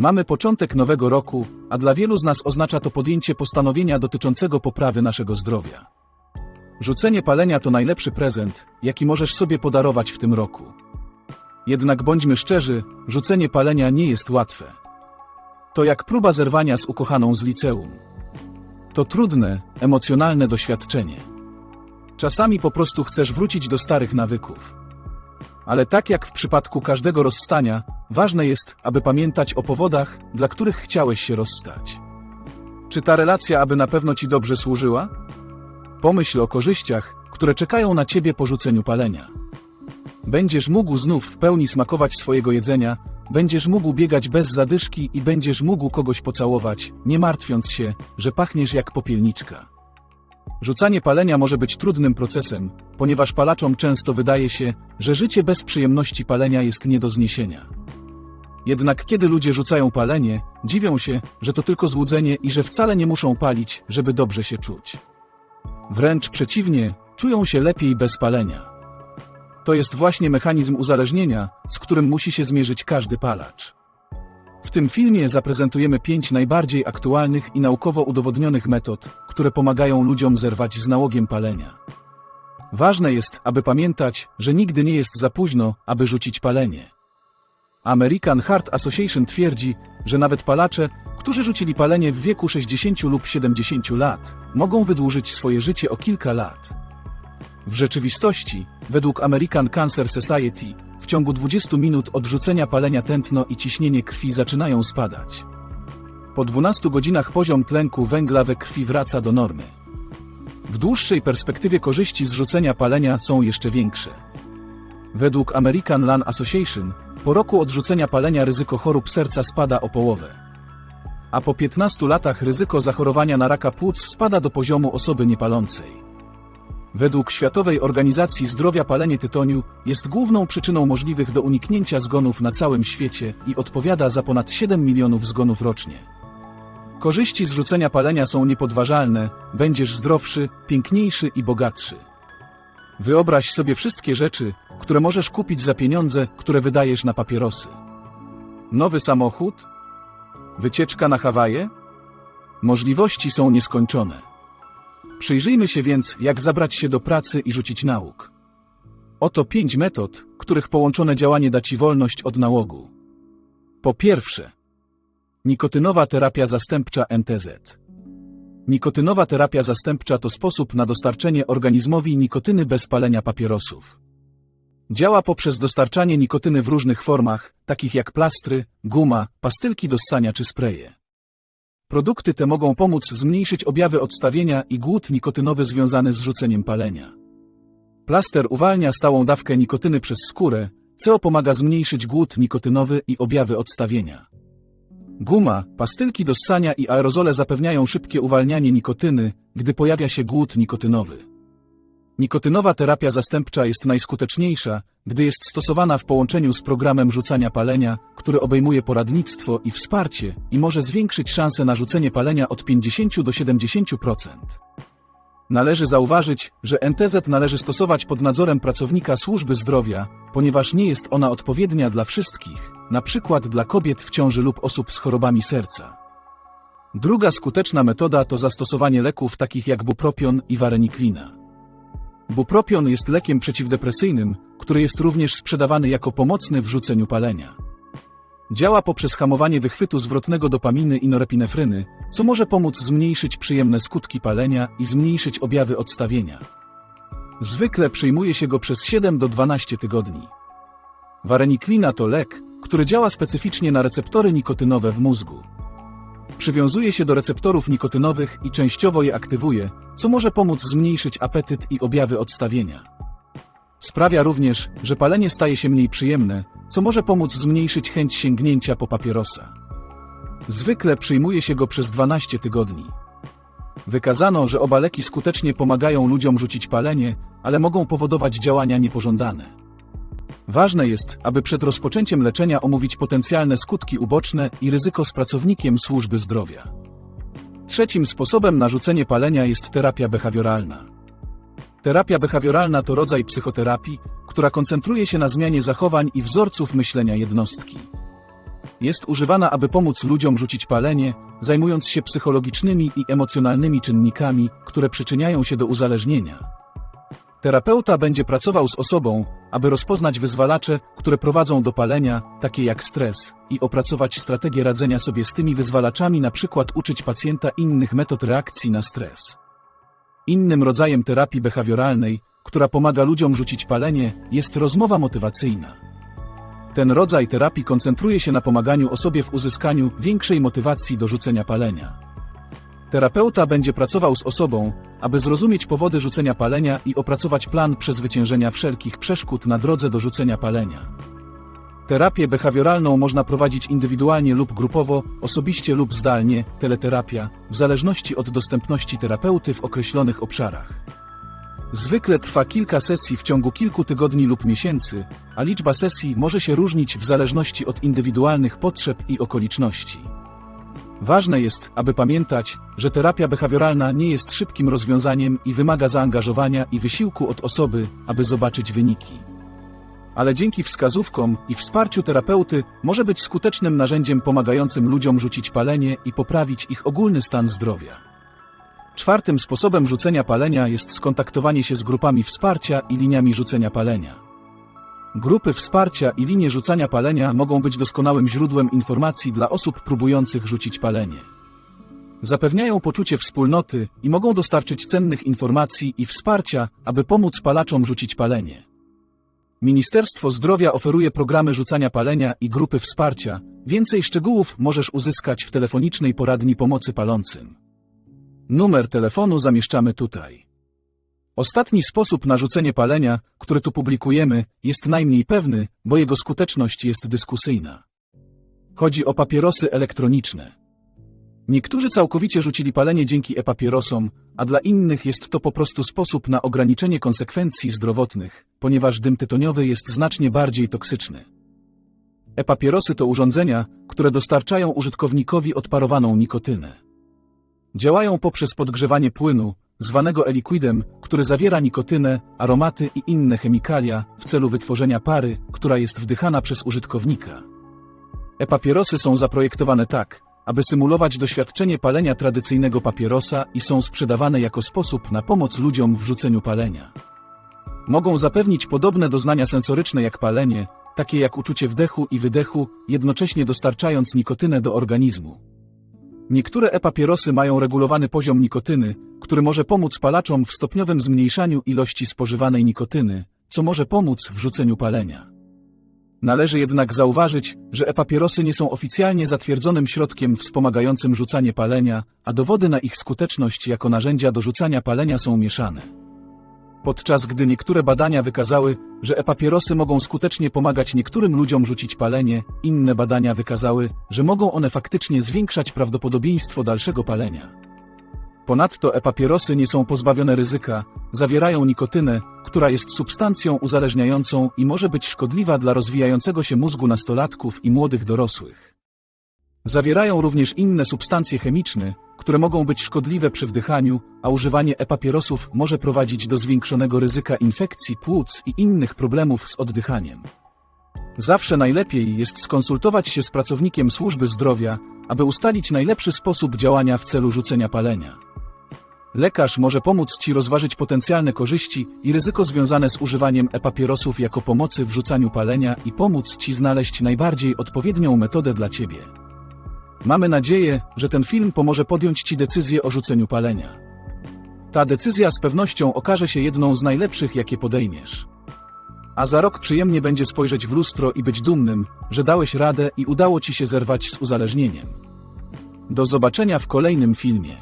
Mamy początek nowego roku, a dla wielu z nas oznacza to podjęcie postanowienia dotyczącego poprawy naszego zdrowia. Rzucenie palenia to najlepszy prezent, jaki możesz sobie podarować w tym roku. Jednak bądźmy szczerzy, rzucenie palenia nie jest łatwe. To jak próba zerwania z ukochaną z liceum. To trudne, emocjonalne doświadczenie. Czasami po prostu chcesz wrócić do starych nawyków. Ale tak jak w przypadku każdego rozstania, ważne jest, aby pamiętać o powodach, dla których chciałeś się rozstać. Czy ta relacja aby na pewno ci dobrze służyła? Pomyśl o korzyściach, które czekają na ciebie po rzuceniu palenia. Będziesz mógł znów w pełni smakować swojego jedzenia, będziesz mógł biegać bez zadyszki i będziesz mógł kogoś pocałować, nie martwiąc się, że pachniesz jak popielniczka. Rzucanie palenia może być trudnym procesem, ponieważ palaczom często wydaje się, że życie bez przyjemności palenia jest nie do zniesienia. Jednak kiedy ludzie rzucają palenie, dziwią się, że to tylko złudzenie i że wcale nie muszą palić, żeby dobrze się czuć. Wręcz przeciwnie, czują się lepiej bez palenia. To jest właśnie mechanizm uzależnienia, z którym musi się zmierzyć każdy palacz. W tym filmie zaprezentujemy pięć najbardziej aktualnych i naukowo udowodnionych metod, które pomagają ludziom zerwać z nałogiem palenia. Ważne jest, aby pamiętać, że nigdy nie jest za późno, aby rzucić palenie. American Heart Association twierdzi, że nawet palacze, którzy rzucili palenie w wieku 60 lub 70 lat, mogą wydłużyć swoje życie o kilka lat. W rzeczywistości, według American Cancer Society, w ciągu 20 minut odrzucenia palenia tętno i ciśnienie krwi zaczynają spadać. Po 12 godzinach poziom tlenku węgla we krwi wraca do normy. W dłuższej perspektywie korzyści z rzucenia palenia są jeszcze większe. Według American Lung Association, po roku odrzucenia palenia ryzyko chorób serca spada o połowę. A po 15 latach ryzyko zachorowania na raka płuc spada do poziomu osoby niepalącej. Według Światowej Organizacji Zdrowia palenie tytoniu jest główną przyczyną możliwych do uniknięcia zgonów na całym świecie i odpowiada za ponad 7 milionów zgonów rocznie. Korzyści z rzucenia palenia są niepodważalne, będziesz zdrowszy, piękniejszy i bogatszy. Wyobraź sobie wszystkie rzeczy, które możesz kupić za pieniądze, które wydajesz na papierosy. Nowy samochód? Wycieczka na Hawaje? Możliwości są nieskończone. Przyjrzyjmy się więc, jak zabrać się do pracy i rzucić nauk. Oto pięć metod, których połączone działanie da Ci wolność od nałogu. Po pierwsze, nikotynowa terapia zastępcza NTZ. Nikotynowa terapia zastępcza to sposób na dostarczenie organizmowi nikotyny bez palenia papierosów. Działa poprzez dostarczanie nikotyny w różnych formach, takich jak plastry, guma, pastylki do ssania czy spreje. Produkty te mogą pomóc zmniejszyć objawy odstawienia i głód nikotynowy związany z rzuceniem palenia. Plaster uwalnia stałą dawkę nikotyny przez skórę, co pomaga zmniejszyć głód nikotynowy i objawy odstawienia. Guma, pastylki do ssania i aerozole zapewniają szybkie uwalnianie nikotyny, gdy pojawia się głód nikotynowy. Nikotynowa terapia zastępcza jest najskuteczniejsza, gdy jest stosowana w połączeniu z programem rzucania palenia, który obejmuje poradnictwo i wsparcie i może zwiększyć szanse na rzucenie palenia od 50 do 70%. Należy zauważyć, że NTZ należy stosować pod nadzorem pracownika służby zdrowia, ponieważ nie jest ona odpowiednia dla wszystkich, na przykład dla kobiet w ciąży lub osób z chorobami serca. Druga skuteczna metoda to zastosowanie leków takich jak bupropion i wareniklina. Bupropion jest lekiem przeciwdepresyjnym, który jest również sprzedawany jako pomocny w rzuceniu palenia. Działa poprzez hamowanie wychwytu zwrotnego dopaminy i norepinefryny, co może pomóc zmniejszyć przyjemne skutki palenia i zmniejszyć objawy odstawienia. Zwykle przyjmuje się go przez 7 do 12 tygodni. Wareniklina to lek, który działa specyficznie na receptory nikotynowe w mózgu. Przywiązuje się do receptorów nikotynowych i częściowo je aktywuje, co może pomóc zmniejszyć apetyt i objawy odstawienia. Sprawia również, że palenie staje się mniej przyjemne, co może pomóc zmniejszyć chęć sięgnięcia po papierosa. Zwykle przyjmuje się go przez 12 tygodni. Wykazano, że oba leki skutecznie pomagają ludziom rzucić palenie, ale mogą powodować działania niepożądane. Ważne jest, aby przed rozpoczęciem leczenia omówić potencjalne skutki uboczne i ryzyko z pracownikiem służby zdrowia. Trzecim sposobem na rzucenie palenia jest terapia behawioralna. Terapia behawioralna to rodzaj psychoterapii, która koncentruje się na zmianie zachowań i wzorców myślenia jednostki. Jest używana, aby pomóc ludziom rzucić palenie, zajmując się psychologicznymi i emocjonalnymi czynnikami, które przyczyniają się do uzależnienia. Terapeuta będzie pracował z osobą, aby rozpoznać wyzwalacze, które prowadzą do palenia, takie jak stres, i opracować strategię radzenia sobie z tymi wyzwalaczami, np. uczyć pacjenta innych metod reakcji na stres. Innym rodzajem terapii behawioralnej, która pomaga ludziom rzucić palenie, jest rozmowa motywacyjna. Ten rodzaj terapii koncentruje się na pomaganiu osobie w uzyskaniu większej motywacji do rzucenia palenia. Terapeuta będzie pracował z osobą, aby zrozumieć powody rzucenia palenia i opracować plan przezwyciężenia wszelkich przeszkód na drodze do rzucenia palenia. Terapię behawioralną można prowadzić indywidualnie lub grupowo, osobiście lub zdalnie, teleterapia, w zależności od dostępności terapeuty w określonych obszarach. Zwykle trwa kilka sesji w ciągu kilku tygodni lub miesięcy, a liczba sesji może się różnić w zależności od indywidualnych potrzeb i okoliczności. Ważne jest, aby pamiętać, że terapia behawioralna nie jest szybkim rozwiązaniem i wymaga zaangażowania i wysiłku od osoby, aby zobaczyć wyniki. Ale dzięki wskazówkom i wsparciu terapeuty może być skutecznym narzędziem pomagającym ludziom rzucić palenie i poprawić ich ogólny stan zdrowia. Czwartym sposobem rzucenia palenia jest skontaktowanie się z grupami wsparcia i liniami rzucenia palenia. Grupy wsparcia i linie rzucania palenia mogą być doskonałym źródłem informacji dla osób próbujących rzucić palenie. Zapewniają poczucie wspólnoty i mogą dostarczyć cennych informacji i wsparcia, aby pomóc palaczom rzucić palenie. Ministerstwo Zdrowia oferuje programy rzucania palenia i grupy wsparcia. Więcej szczegółów możesz uzyskać w telefonicznej poradni pomocy palącym. Numer telefonu zamieszczamy tutaj. Ostatni sposób na rzucenie palenia, który tu publikujemy, jest najmniej pewny, bo jego skuteczność jest dyskusyjna. Chodzi o papierosy elektroniczne. Niektórzy całkowicie rzucili palenie dzięki e-papierosom, a dla innych jest to po prostu sposób na ograniczenie konsekwencji zdrowotnych, ponieważ dym tytoniowy jest znacznie bardziej toksyczny. E-papierosy to urządzenia, które dostarczają użytkownikowi odparowaną nikotynę. Działają poprzez podgrzewanie płynu, zwanego e-liquidem, który zawiera nikotynę, aromaty i inne chemikalia w celu wytworzenia pary, która jest wdychana przez użytkownika. E-papierosy są zaprojektowane tak, aby symulować doświadczenie palenia tradycyjnego papierosa i są sprzedawane jako sposób na pomoc ludziom w rzuceniu palenia. Mogą zapewnić podobne doznania sensoryczne jak palenie, takie jak uczucie wdechu i wydechu, jednocześnie dostarczając nikotynę do organizmu. Niektóre e-papierosy mają regulowany poziom nikotyny, który może pomóc palaczom w stopniowym zmniejszaniu ilości spożywanej nikotyny, co może pomóc w rzuceniu palenia. Należy jednak zauważyć, że e-papierosy nie są oficjalnie zatwierdzonym środkiem wspomagającym rzucanie palenia, a dowody na ich skuteczność jako narzędzia do rzucania palenia są mieszane. Podczas gdy niektóre badania wykazały, że e-papierosy mogą skutecznie pomagać niektórym ludziom rzucić palenie, inne badania wykazały, że mogą one faktycznie zwiększać prawdopodobieństwo dalszego palenia. Ponadto e-papierosy nie są pozbawione ryzyka, zawierają nikotynę, która jest substancją uzależniającą i może być szkodliwa dla rozwijającego się mózgu nastolatków i młodych dorosłych. Zawierają również inne substancje chemiczne, które mogą być szkodliwe przy wdychaniu, a używanie e-papierosów może prowadzić do zwiększonego ryzyka infekcji płuc i innych problemów z oddychaniem. Zawsze najlepiej jest skonsultować się z pracownikiem służby zdrowia, aby ustalić najlepszy sposób działania w celu rzucenia palenia. Lekarz może pomóc Ci rozważyć potencjalne korzyści i ryzyko związane z używaniem e-papierosów jako pomocy w rzucaniu palenia i pomóc Ci znaleźć najbardziej odpowiednią metodę dla Ciebie. Mamy nadzieję, że ten film pomoże podjąć Ci decyzję o rzuceniu palenia. Ta decyzja z pewnością okaże się jedną z najlepszych, jakie podejmiesz. A za rok przyjemnie będzie spojrzeć w lustro i być dumnym, że dałeś radę i udało Ci się zerwać z uzależnieniem. Do zobaczenia w kolejnym filmie.